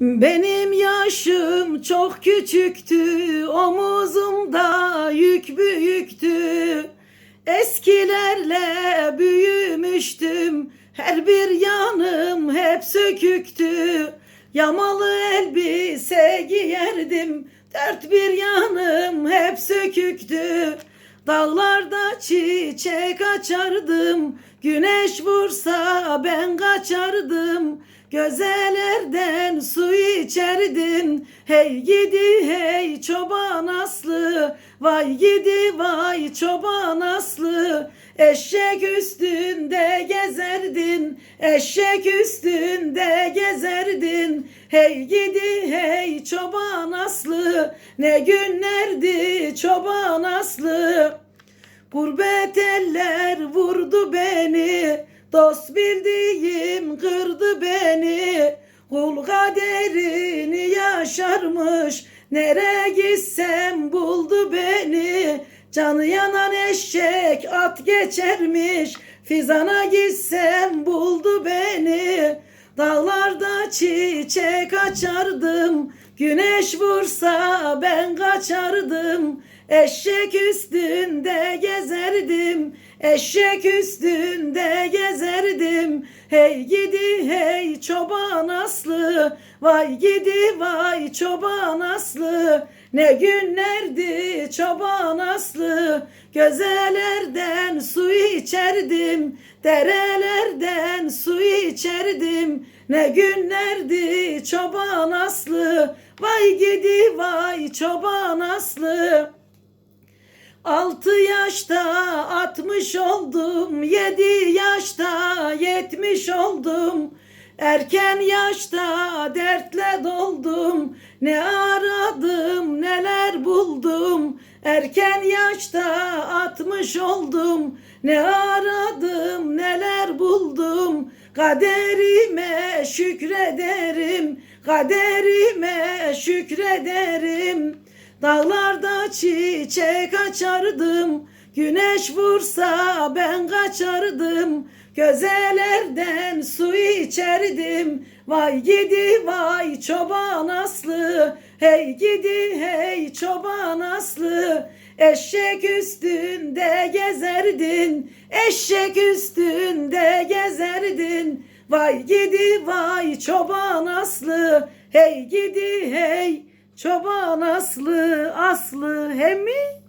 Benim yaşım çok küçüktü, omuzumda yük büyüktü. Eskilerle büyümüştüm, her bir yanım hep söküktü. Yamalı elbise giyerdim, dört bir yanım hep söküktü. Dağlarda çiçek açardım, güneş vursa ben kaçardım. Gözelerden su içerdin, hey gidi hey çoban aslı. Vay gidi vay çoban aslı. Eşek üstünde gezerdin, eşek üstünde gezerdin. Hey gidi hey çoban aslı, ne günlerdi çoban aslı. Gurbet eller vurdu beni, dost bildiğim kırdı beni. Kul kaderini yaşarmış, nereye gitsem buldu beni. Canı yanan eşek at geçermiş, fizana gitsem buldu beni. Dağlarda çiçek açardım, güneş vursa ben kaçardım. Eşek üstünde gezerdim, eşek üstünde gezerdim. Hey gidi hey çoban aslı, vay gidi vay çoban aslı. Ne günlerdi çoban aslı, gözelerden su içerdim, derelerden su içerdim. Ne günlerdi çoban aslı, vay gidi vay çoban aslı. Altı yaşta altmış oldum, yedi yaşta yetmiş oldum. Erken yaşta dertle doldum, ne aradım neler buldum. Erken yaşta altmış oldum, ne aradım neler buldum. Kaderime şükrederim, kaderime şükrederim. Dağlarda çiçek açardım, güneş vursa ben kaçardım. Gözelerden su içerdim, vay gidi vay çoban aslı. Hey gidi hey çoban aslı. Eşek üstünde gezerdin, eşek üstünde gezerdin. Vay gidi vay çoban aslı, hey gidi hey çoban aslı aslı hem mi?